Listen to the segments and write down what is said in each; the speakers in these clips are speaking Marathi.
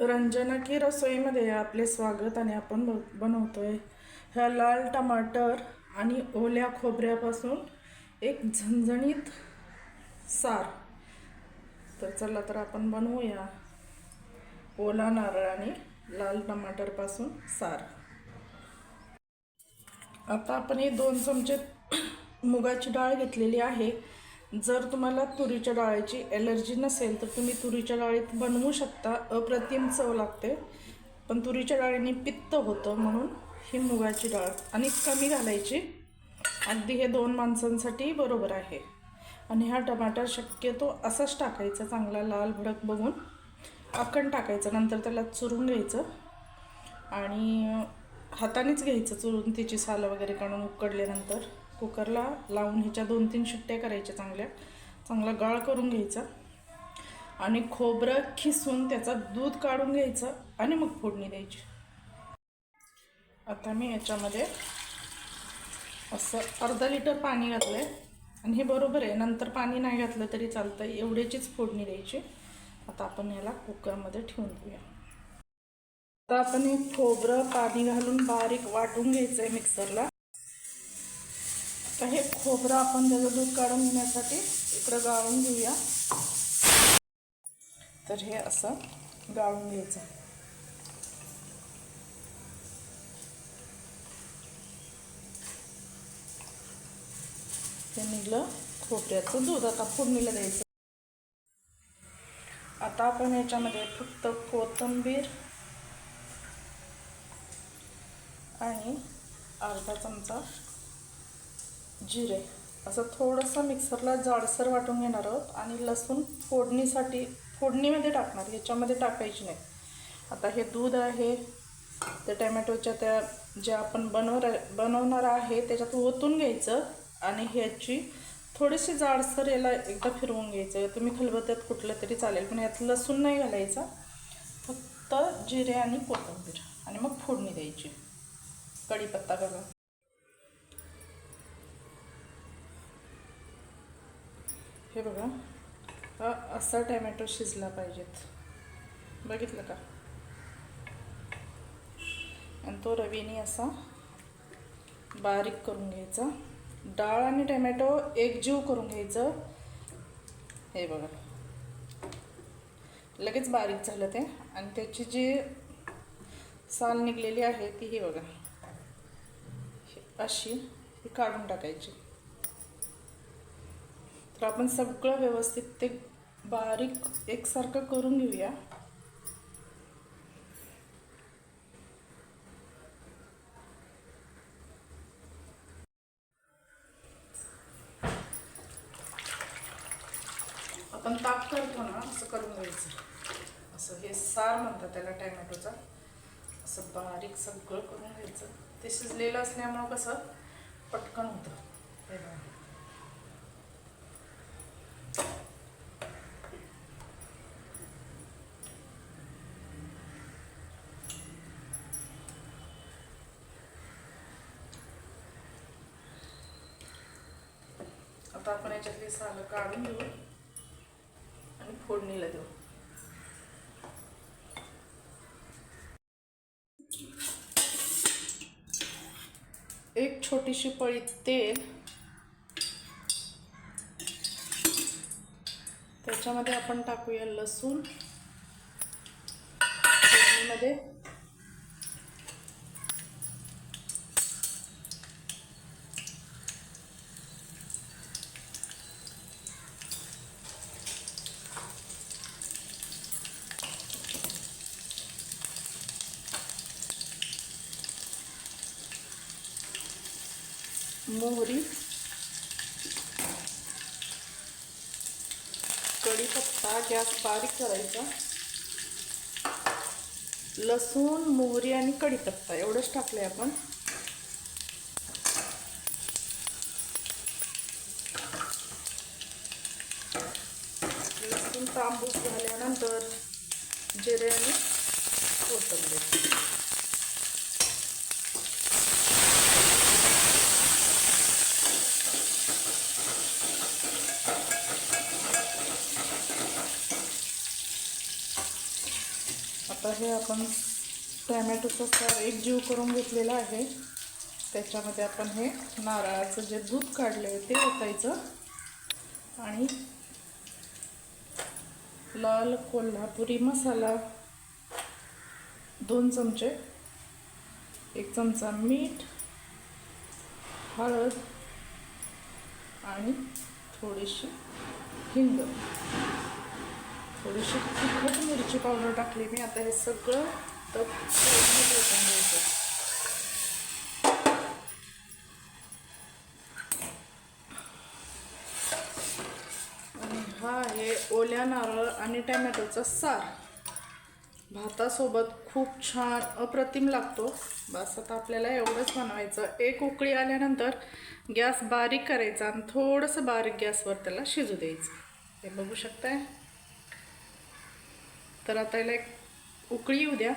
रंजना की रसोईमध्ये आपले स्वागत आणि आपण ब- बनवतोय. ह्या लाल टमाटर आणि ओल्या खोबऱ्यापासून एक झणझणीत सार. तर चला तर आपण बनवूया. ओला नारळ आणि लाल टमाटरपासून सार. आता आपण हे दोन चमचे मुगाची डाळ घेतलेली आहे. जर तुम्हाला तुरीच्या डाळीची ॲलर्जी नसेल तर तुम्ही तुरीच्या डाळीत बनवू शकता. अप्रतिम चव लागते. पण तुरीच्या डाळीने पित्त होतं म्हणून ही मुगाची डाळ आणि कमी घालायची. अगदी हे दोन माणसांसाठी बरोबर आहे. आणि हा टमाटर शक्यतो असाच टाकायचा चांगला लाल भडक बघून. आकण टाकायचं नंतर त्याला चुरून घ्यायचं. आणि हातानेच घ्यायचं चुरून तिची सालं वगैरे काढून उकडल्यानंतर. कुकरला लावून ह्याच्या दोन तीन शिट्ट्या करायच्या चांगल्या. चांगला गाळ करून घ्यायचा. आणि खोबरं खिसून त्याचा दूध काढून घ्यायचं आणि मग फोडणी द्यायची. आता मी याच्यामध्ये असं अर्धा लिटर पाणी घातलं आहे आणि हे बरोबर आहे नंतर पाणी नाही घातलं तरी चालतं एवढ्याचीच फोडणी द्यायची. आता आपण याला कुकरमध्ये ठेवून देऊया. आता आपण हे खोबरं पाणी घालून बारीक वाटून घ्यायचं आहे मिक्सरला. तर हे खोबरं आपण त्याचं दूध काढून घेण्यासाठी इकडं गाळून घेऊया. तर हे असं गाळून घ्यायचं. हे निघलं खोबऱ्याचं दूध. आता फोडणीला द्यायचं. आता आपण याच्यामध्ये फक्त कोथिंबीर आणि अर्धा चमचा जिरे. असं थोडंसं मिक्सरला जाडसर वाटून घेणार आहोत आणि लसूण फोडणीसाठी फोडणीमध्ये टाकणार ह्याच्यामध्ये टाकायची नाही. आता हे दूध आहे ते टॅमॅटोच्या त्या ज्या आपण बनवणार बनवणार आहे त्याच्यात ओतून घ्यायचं आणि ह्याची थोडीशी जाडसर याला एकदा फिरवून घ्यायचं. तुम्ही खलबत्त्यात कुठलं तरी चालेल पण यात लसूण नाही घालायचा. फक्त जिरे आणि कोथिंबीर आणि मग फोडणी द्यायची. कढीपत्ता घालून हे बघा. हा असा टॅमॅटो शिजला पाहिजेत. बघितलं का? आणि तो रवीने असा बारीक करून घ्यायचा. डाळ आणि टॅमॅटो एकजीव करून घ्यायचं. हे बघा. लगेच बारीक झालं ते. आणि त्याची जी साल निघलेली आहे ती ही बघा. अशी ही काढून टाकायची. तर आपण सगळं व्यवस्थित ते बारीक एकसारखं करून घेऊया. आपण ताप करतो ना असं करून घ्यायचं. असं हे सार म्हणतात त्याला टॅमॅटोचा. असं बारीक सगळं करून घ्यायचं. ते शिजलेलं असल्यामुळं कसं पटकन होतं. आता आपण याच्यातली सालं काढून घेऊ आणि फोडणीला देऊ. एक छोटीशी पळी तेल. त्याच्यामध्ये आपण टाकूया लसूण. मध्ये मोहरी कढीपत्ता गॅस बारीक करायचा. लसूण मोहरी आणि कढीपत्ता एवढंच टाकलं आहे आपण. लसूण तांबूस झाल्यानंतर जिरे आणि कोथंबीर. आता हे आपण टॅमॅटोचा सार एक जीव करून घेतलेला आहे. त्याच्यामध्ये आपण हे नारळाचं जे दूध काढले आहे ते ओतायचं. आणि लाल कोल्हापुरी मसाला दोन चमचे एक चमचा मीठ हळद आणि थोडीशी हिंग. थोडीशी तिखट मिरची पावडर टाकली मी. आता हे सगळं तर घ्यायचं आणि हा आहे ओल्या नारळ आणि टॅमॅटोचा सार. भातासोबत खूप छान अप्रतिम लागतो. बस आता आपल्याला एवढंच बनवायचं. एक उकळी आल्यानंतर गॅस बारीक करायचा आणि थोडंसं बारीक गॅसवर त्याला शिजू द्यायचं. हे बघू शकताय? तर आता याला एक उकळी येऊ द्या.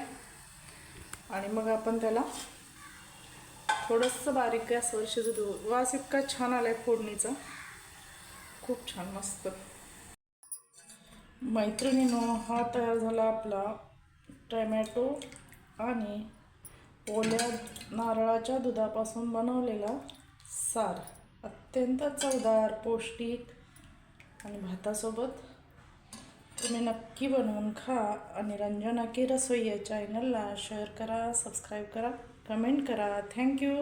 आणि मग आपण त्याला थोडंसं बारीक गॅसवर शिजू देऊ वास इतका छान आला आहे फोडणीचा. खूप छान मस्त. मैत्रिणीनो हा तयार झाला आपला टॅमॅटो आणि ओल्या नारळाच्या दुधापासून बनवलेला सार. अत्यंत चवदार पौष्टिक आणि भातासोबत तुम्ही नक्की बनवून खा आणि रंजना की रसोई या चॅनलला शेअर करा सबस्क्राईब करा कमेंट करा. थँक्यू